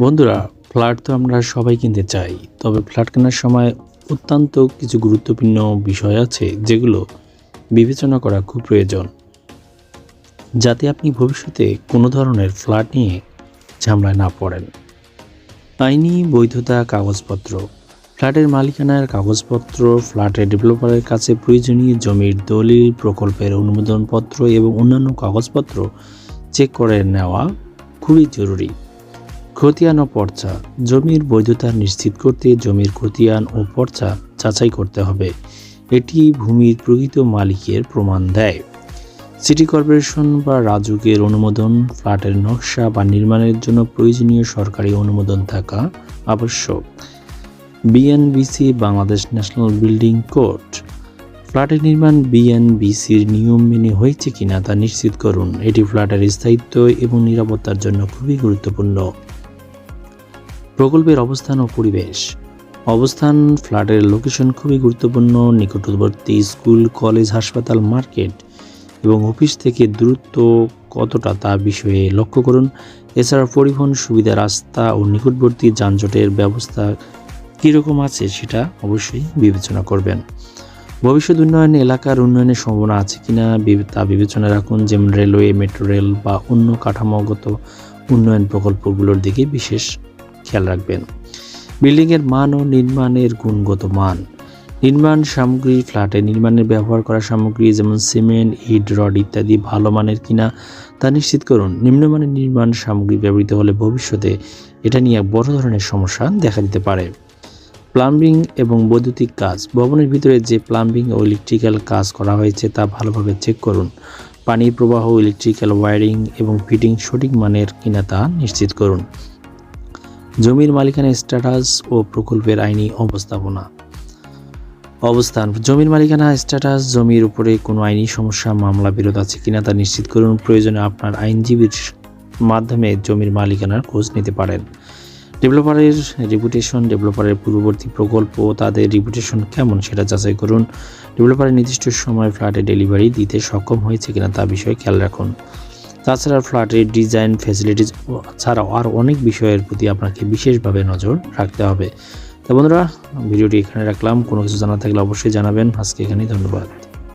বন্ধুরা, ফ্ল্যাট তো আমরা সবাই কিনতে চাই, তবে ফ্ল্যাট কেনার সময় অত্যন্ত কিছু গুরুত্বপূর্ণ বিষয় আছে যেগুলো বিবেচনা করা খুব প্রয়োজন। যাতে আপনি ভবিষ্যতে কোনো ধরনের ফ্ল্যাট নিয়ে ঝামেলায় না পড়েন। আইনি বৈধতা কাগজপত্র। ফ্ল্যাটের মালিকানার কাগজপত্র, ফ্ল্যাটের ডেভেলপারের কাছে প্রয়োজনীয় জমির দলিল, প্রকল্পের অনুমোদনপত্র এবং অন্যান্য কাগজপত্র চেক করে নেওয়া খুবই জরুরি। খতিয়ান ও পর্চা। জমির বৈধতা নিশ্চিত করতে জমির খতিয়ান ও পর্চা যাচাই করতে হবে। এটি ভূমির প্রকৃত মালিকের প্রমাণ দেয়। সিটি কর্পোরেশন বা রাজুকের অনুমোদন, ফ্ল্যাটের নকশা বা নির্মাণের জন্য প্রয়োজনীয় সরকারি অনুমোদন থাকা আবশ্যক। BNBC, Bangladesh national building code. ফ্ল্যাটের নির্মাণ বিএনবিসির নিয়ম মেনে হয়েছে কিনা তা নিশ্চিত করুন। এটি ফ্ল্যাটের স্থায়িত্ব এবং নিরাপত্তার জন্য খুবই গুরুত্বপূর্ণ। প্রকল্পের অবস্থান ও পরিবেশ। অবস্থান ফ্ল্যাটের লোকেশন খুবই গুরুত্বপূর্ণ, নিকটবর্তী স্কুল, কলেজ, হাসপাতাল, মার্কেট এবং অফিস থেকে দূরত্ব কতটা তা বিষয়ে লক্ষ্য করুন। এছাড়া পরিবহন সুবিধা, রাস্তা ও নিকটবর্তী যানজটের ব্যবস্থা কীরকম আছে সেটা অবশ্যই বিবেচনা করবেন। ভবিষ্যৎ উন্নয়ন এলাকার উন্নয়নের সম্ভাবনা আছে কিনা তা বিবেচনা রাখুন। যেমন রেলওয়ে, মেট্রো রেল বা অন্য কাঠামোগত উন্নয়ন প্রকল্পগুলোর দিকে বিশেষ খেয়াল রাখবেন। বিল্ডিংয়ের মান ও নির্মাণের গুণগত মান। নির্মাণ সামগ্রী, ফ্ল্যাটে নির্মাণের ব্যবহার করা সামগ্রী যেমন সিমেন্ট, ইট, রড ইত্যাদি ভালো মানের কিনা তা নিশ্চিত করুন। নিম্নমানের নির্মাণ সামগ্রী ব্যবহৃত হলে ভবিষ্যতে এটা নিয়ে বড় ধরনের সমস্যা দেখা দিতে পারে। প্লাম্বিং এবং বৈদ্যুতিক কাজ। ভবনের ভিতরে যে প্লাম্বিং ও ইলেকট্রিক্যাল কাজ করা হয়েছে তা ভালোভাবে চেক করুন। পানির প্রবাহ, ইলেকট্রিক্যাল ওয়্যারিং এবং ফিটিং সঠিক মানের কিনা তা নিশ্চিত করুন। জমির মালিকানা স্ট্যাটাস ও প্রকল্পের আইনি অবস্থাপনা। অবস্থান, জমির মালিকানা স্ট্যাটাস, জমির উপরে কোনো আইনি সমস্যা, মামলা, বিরোধ আছে কিনা তা নিশ্চিত করুন। প্রয়োজনে আপনার আইনজীবীর মাধ্যমে জমির মালিকানার খোঁজ নিতে পারেন। ডেভেলপারের রেপুটেশন, ডেভেলপারের পূর্ববর্তী প্রকল্প, তাদের রেপুটেশন কেমন সেটা যাচাই করুন। ডেভেলপারের নির্দিষ্ট সময় ফ্ল্যাটে ডেলিভারি দিতে সক্ষম হয়েছে কিনা তা বিষয়ে খেয়াল রাখুন। তাছাড়া ফ্ল্যাটের ডিজাইন ফ্যাসিলিটিস ছাড়াও আর অনেক বিষয়ের প্রতি আপনাকে বিশেষভাবে নজর রাখতে হবে। তো বন্ধুরা, ভিডিওটি এখানে রাখলাম। কোনো কিছু জানা থাকলে অবশ্যই জানাবেন। আজকে এখানেই ধন্যবাদ।